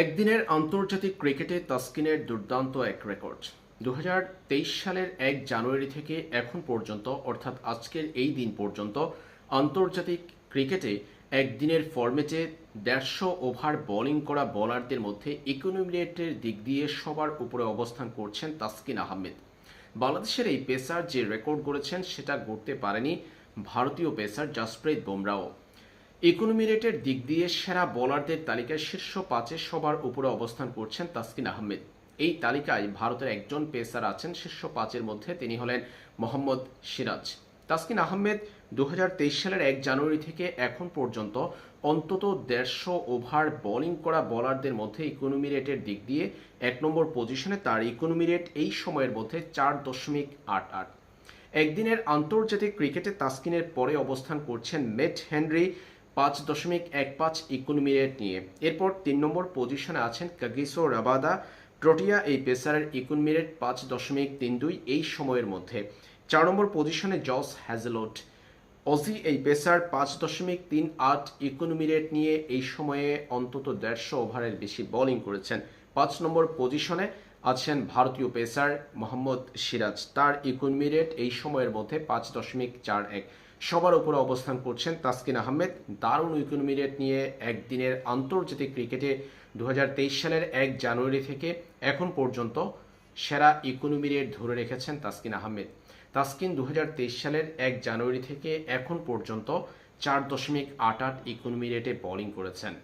একদিনের আন্তর্জাতিক ক্রিকেটে তাসকিনের দুর্দান্ত এক রেকর্ড। দু হাজার তেইশ সালের এক জানুয়ারি থেকে এখন পর্যন্ত, অর্থাৎ আজকের এই দিন পর্যন্ত, আন্তর্জাতিক ক্রিকেটে একদিনের ফরম্যাটে দেড়শো ওভার বোলিং করা বোলারদের মধ্যে ইকোনমি রেটের দিক দিয়ে সবার উপরে অবস্থান করছেন তাসকিন আহমেদ। বাংলাদেশের এই পেসার যে রেকর্ড করেছেন সেটা গড়তে পারেনি ভারতীয় পেসার জাসপ্রীত বুমরাও ইকোনমি রেটের দিক দিয়ে সেরা বোলারদের তালিকায় শীর্ষ পাঁচে সবার উপরে অবস্থান করছেন তাসকিন আহমেদ। এই তালিকায় ভারতের একজন পেসার আছেন, শীর্ষ পাঁচের মধ্যে তিনি হলেন মোহাম্মদ সিরাজ। তাসকিন আহমেদ দু হাজার তেইশ সালের এক জানুয়ারি থেকে এখন পর্যন্ত অন্তত দেড়শো ওভার বোলিং করা বোলারদের মধ্যে ইকোনমি রেটের দিক দিয়ে এক নম্বর পজিশনে। তার ইকোনমি রেট এই সময়ের মধ্যে চার দশমিক আট আট। একদিনের আন্তর্জাতিক ক্রিকেটে তাসকিনের পরে অবস্থান করছেন মেট হেনরি। পাঁচ দশমিক এক পাঁচ ইকোনমি রেট নিয়ে। এরপর তিন নম্বর পজিশনে আছেন কাগিসো রাবাদা। প্রোটিয়া এই পেসারের ইকোনমি রেট পাঁচ দশমিক তিন দুই এই সময়ের মধ্যে। চার নম্বর পজিশনে জস হ্যাজেলট। অজি এই পেসার পাঁচ দশমিক তিন আট ইকোনমি রেট নিয়ে এই সময়ে অন্তত দেড়শো ওভারের বেশি বোলিং করেছেন। পাঁচ নম্বর পজিশনে আছেন ভারতীয় পেসার মোহাম্মদ সিরাজ। তার ইকোনমি রেট এই সময়ের মধ্যে পাঁচ দশমিক চার এক। সবার উপরে অবস্থান করছেন তাসকিন আহমেদ। দারুণ ইকোনমি রেট নিয়ে একদিনের আন্তর্জাতিক ক্রিকেটে দু হাজার তেইশ সালের এক জানুয়ারি থেকে এখন পর্যন্ত সেরা ইকোনমি রেট ধরে রেখেছেন তাসকিন আহমেদ। তাসকিন দু হাজার তেইশ সালের এক জানুয়ারি থেকে এখন পর্যন্ত চার দশমিক আট আট ইকোনমি রেটে বোলিং করেছেন।